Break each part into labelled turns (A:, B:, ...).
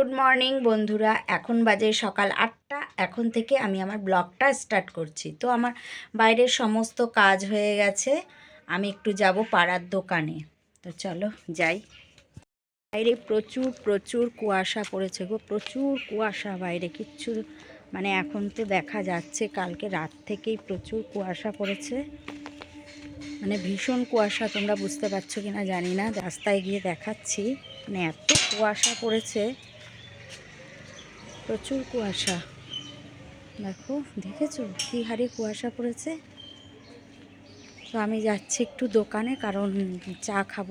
A: Good morning বন্ধুরা, এখন বাজে সকাল আটটা। এখন থেকে আমি আমার ব্লগটা স্টার্ট করছি। তো আমার বাইরের সমস্ত কাজ হয়ে গেছে। আমি একটু যাব পাড়ার দোকানে। তো চলো যাই। বাইরে প্রচুর প্রচুর কুয়াশা পড়েছে গো, প্রচুর কুয়াশা বাইরে। কিচ্ছু মানে এখন তো দেখা যাচ্ছে, কালকে রাত থেকেই প্রচুর কুয়াশা পড়েছে। মানে ভীষণ কুয়াশা, তোমরা বুঝতে পারছ কিনা জানি না। রাস্তায় গিয়ে দেখাচ্ছি। মানে এত কুয়াশা পড়েছে। প্রচুর কুয়াশা। দেখো, দেখেছ কী হারে কুয়াশা পড়েছে? তো আমি যাচ্ছি একটু দোকানে, কারণ চা খাব।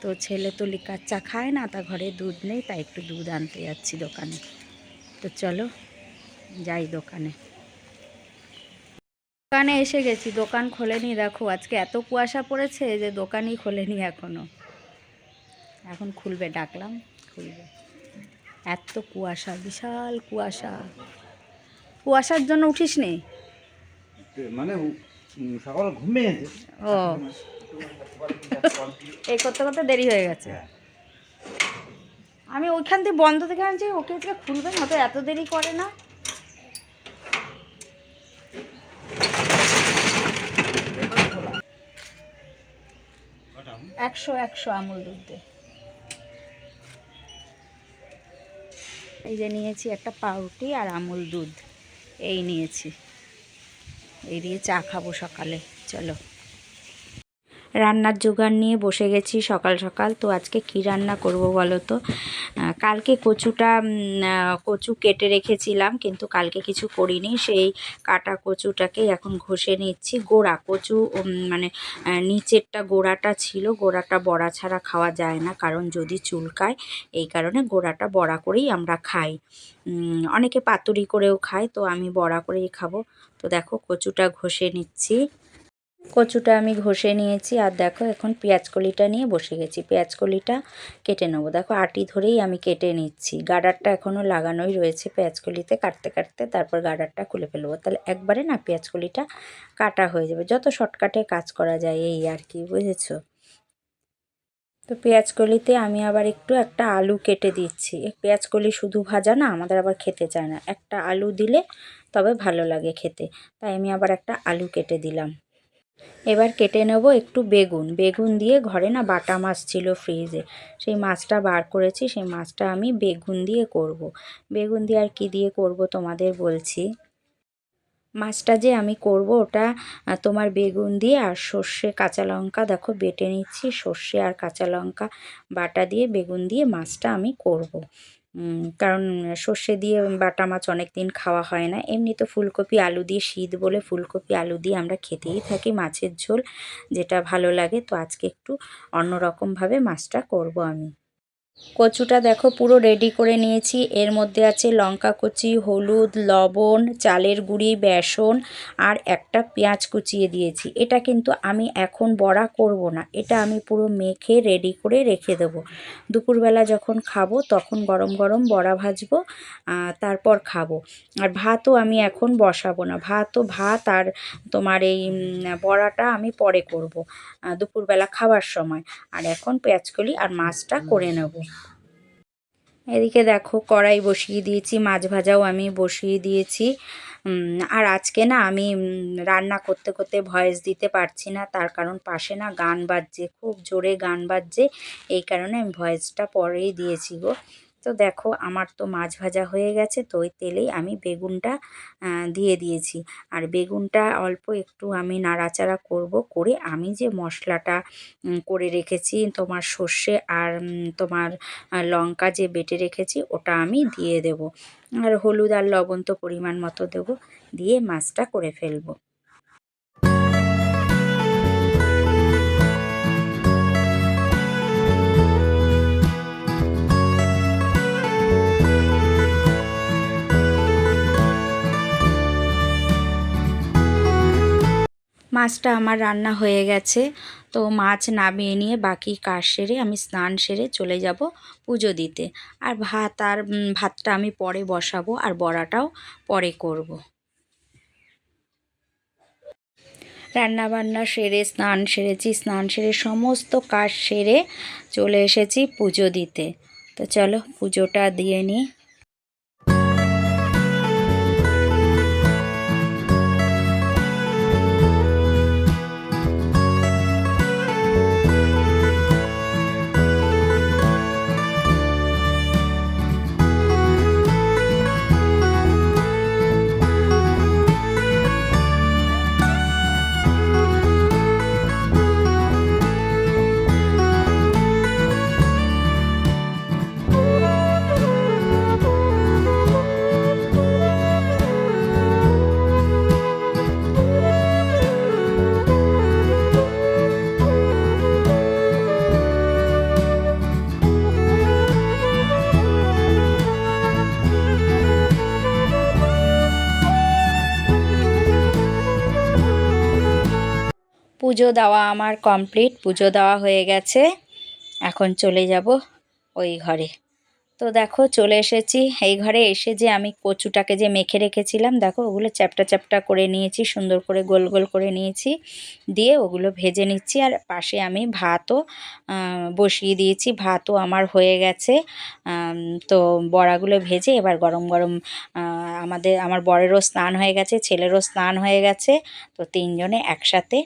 A: তো ছেলে তো লিকার চা খায় না, তা ঘরে দুধ নেই, তাই একটু দুধ আনতে যাচ্ছি দোকানে। তো চলো, যাই দোকানে। দোকানে এসে গেছি, দোকান খোলেনি, দেখো আজকে এত কুয়াশা পড়েছে যে দোকানই খোলেনি এখনও এখন খুলবে, ডাকলাম, খুলবে। এত কুয়াশা বিশাল কুয়াশা। কুয়াশার জন্য উঠিস নি
B: মানে সকালে ঘুম
A: ও। এই করতে করতে দেরি হয়ে গেছে। আমি ওইখান থেকে বন্ধ থেকে আনছি ওকে এটা খুলবে না তো এত দেরি করে না। একশো একশো আমুল দুধ দে। এই যে নিয়েছি একটা পাউরুটি আর আমুল দুধ। এই নিয়েছি। এই দিয়ে চা খাব সকালে। চলো। রান্নার জোগাড় নিয়ে বসে গেছি সকাল সকাল। তো আজকে কি রান্না করব বলো তো? কালকে কচুটা কচু কেটে রেখেছিলাম কিন্তু কালকে কিছু করিনি। সেই কাটা কচুটাকেই এখন ঘষে নিচ্ছি। গোড়া কচু মানে নিচেরটা গোড়াটা ছিল। গোড়াটা বড়া ছাড়া খাওয়া যায় না কারণ যদি চুলকায়, এই কারণে গোড়াটা বড়া করেই আমরা খাই। অনেকে পাতুরি করেও খায়, তো আমি বড়া করেই খাব। তো দেখো কচুটা ঘষে নিচ্ছি। কচুটা আমি ঘষে নিয়েছি, আর দেখো এখন পেঁয়াজ কলিটা নিয়ে বসে গেছি। পেঁয়াজ কলিটা কেটে নেব। দেখো আটি ধরেই আমি কেটে নিচ্ছি। গাডারটা এখনও লাগানোই রয়েছে পেঁয়াজ কলিতে কাটতে কাটতে, তারপর গাডারটা খুলে ফেলব। তাহলে একবারে না পেঁয়াজ কলিটা কাটা হয়ে যাবে। যত শর্টকাটে কাজ করা যায় এই আর কি, বুঝেছ? তো পেঁয়াজ কলিতে আমি আবার একটু একটা আলু কেটে দিচ্ছি। এই পেঁয়াজ কলি শুধু ভাজা না, আমাদের আবার খেতে চায় না। একটা আলু দিলে তবে ভালো লাগে খেতে। তাই আমি আবার একটা আলু কেটে দিলাম। এবার কেটে নেব একটু বেগুন বেগুন দিয়ে ঘরে না বাটা মাছ ছিল ফ্রিজে সেই মাছটা বার করেছি, সেই মাছটা আমি বেগুন দিয়ে করব। বেগুন দিয়ে আর কি দিয়ে করব তোমাদের বলছি মাছটা যে আমি করব ওটা তোমার বেগুন দিয়ে আর সর্ষে কাঁচা লঙ্কা দেখো বেটে নিচ্ছি, সর্ষে আর কাঁচা লঙ্কা বাটা দিয়ে বেগুন দিয়ে মাছটা আমি করব। কারণ সর্ষে দিয়ে বাটা মাছ অনেক দিন খাওয়া হয় না। এমনি তো ফুলকপি, আলু দিয়ে শীত বলে ফুলকপি, আলু দিয়ে আমরা খেতেই থাকি মাছের ঝোল, যেটা ভালো লাগে। তো আজকে একটু অন্যরকমভাবে মাছটা করব আমি। কচুটা দেখো পুরো রেডি করে নিয়েছি। এর মধ্যে আছে লঙ্কা কুচি, হলুদ, লবণ, চালের গুঁড়ি, বেসন আর একটা পেঁয়াজ কুচিয়ে দিয়েছি। এটা কিন্তু আমি এখন বড়া করব না, এটা আমি পুরো মেখে রেডি করে রেখে দেবো। দুপুরবেলা যখন খাব তখন গরম গরম বড়া ভাজবো তারপর খাব। আর ভাতও আমি এখন বসাবো না, ভাতও ভাত আর তোমার এই বড়াটা আমি পরে করব দুপুরবেলা খাবার সময়। আর এখন পেঁয়াজকলি আর মাছটা করে নেব। এদিকে দেখো কড়াই বসিয়ে দিয়েছি, মাছ ভাজাও আমি বসিয়ে দিয়েছি। আর আজকে না আমি রান্না করতে করতে ভয়েস দিতে পারছি না, তার কারণ পাশে না গান বাজছে, খুব জোরে গান বাজছে, এই কারণে আমি ভয়েসটা পরেই দিয়েছি গো। তো দেখো আমার তো মাছ ভাজা হয়ে গেছে, তো ওই তেলেই আমি বেগুনটা দিয়ে দিয়েছি। আর বেগুনটা অল্প একটু আমি নাড়াচাড়া করব করে আমি যে মশলাটা করে রেখেছি তোমার সর্ষে আর তোমার লঙ্কা যে বেটে রেখেছি ওটা আমি দিয়ে দেব। আর হলুদ আর লবণ তো পরিমাণ মতো দেবো, দিয়ে মাছটা করে ফেলব। মাছটা আমার রান্না হয়ে গেছে। তো মাছ নামিয়ে নিয়ে বাকি কাজ সেরে আমি স্নান সেরে চলে যাব পুজো দিতে। আর ভাত আর ভাতটা আমি পরে বসাবো আর বড়াটাও পরে করব। রান্না বান্না সেরে, স্নান সেরেছি, স্নান সেরে সমস্ত কাজ সেরে চলে এসেছি পুজো দিতে। তো চলো পুজোটা দিয়ে নিই। পুজো দেওয়া আমার কমপ্লিট, পুজো দেওয়া হয়ে গেছে। এখন চলে যাব ওই ঘরে। তো দেখো, চলে এসেছি। এই ঘরে এসে যে আমি কচুটাকে যে মেখে রেখেছিলাম, দেখো, ওগুলো চ্যাপটা চ্যাপটা করে নিয়েছি, সুন্দর করে গোল গোল করে নিয়েছি, দিয়ে ওগুলো ভেজে নিচ্ছি, আর পাশে আমি ভাতও বসিয়ে দিয়েছি। ভাতও আমার হয়ে গেছে। তো বড়াগুলো ভেজে এবার গরম গরম আমাদের, আমার বরেরও স্নান হয়ে গেছে, ছেলেরও স্নান হয়ে গেছে, তো তিনজনে একসাথে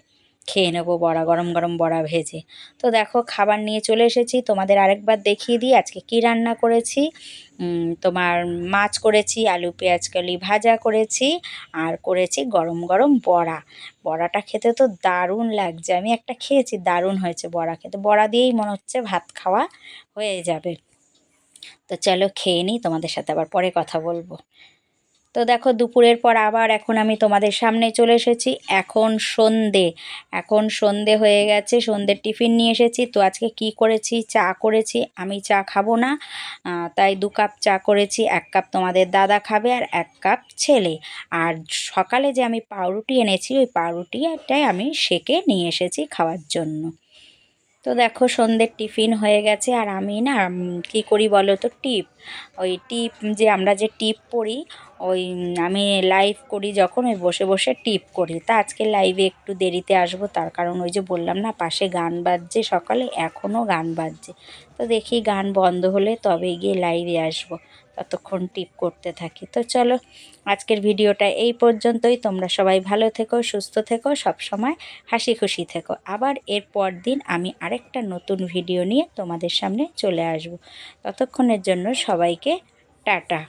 A: খেয়ে নেব, বড়া, গরম গরম বড়া ভেজে। তো দেখো, খাবার নিয়ে চলে এসেছি। তোমাদের আরেকবার দেখিয়ে দিই আজকে কি রান্না করেছি। তোমার মাছ করেছি, আলু, পেঁয়াজ, কালি ভাজা করেছি আর করেছি গরম গরম বড়া। বড়াটা খেতে তো দারুণ লাগছে। আমি একটা খেয়েছি, দারুণ হয়েছে বড়া খেতে। বড়া দিয়েই মনে হচ্ছে ভাত খাওয়া হয়ে যাবে। তো চলো খেয়ে নিই, তোমাদের সাথে আবার পরে কথা বলব। তো দেখো দুপুরের পর আবার এখন আমি তোমাদের সামনে চলে এসেছি। এখন সন্ধে। এখন সন্ধে হয়ে গেছে, সন্ধ্যের টিফিন নিয়ে এসেছি। তো আজকে কি করেছি? চা করেছি। আমি চা খাব না। তাই দু কাপ চা করেছি। এক কাপ তোমাদের দাদা খাবে আর এক কাপ ছেলে। আর সকালে যে আমি পাউরুটি এনেছি, ওই পাউরুটিটাই আমি সেকে নিয়ে এসেছি খাওয়ার জন্য। তো দেখো সন্ধ্যের টিফিন হয়ে গেছে। আর আমি না কী করি বলো তো? টিপ। ওই টিপ যে আমরা যে টিপ পড়ি ওই, আমি লাইভ করি যখন, ওই বসে বসে টিপ করি। তা আজকে লাইভে একটু দেরিতে আসব, তার কারণ ওই যে বললাম না, পাশে গান বাজছে সকালে, এখনও গান বাজছে। তো দেখি গান বন্ধ হলে তবে গিয়ে লাইভে আসব, ততক্ষণ টিপ করতে থাকি। তো চলো, আজকের ভিডিওটা এই পর্যন্তই। তোমরা সবাই ভালো থেকো, সুস্থ থেকো, সব সময় হাসি খুশি থেকো। আবার এর পর দিন আমি আরেকটা নতুন ভিডিও নিয়ে তোমাদের সামনে চলে আসব। ততক্ষণের জন্য সবাইকে টাটা।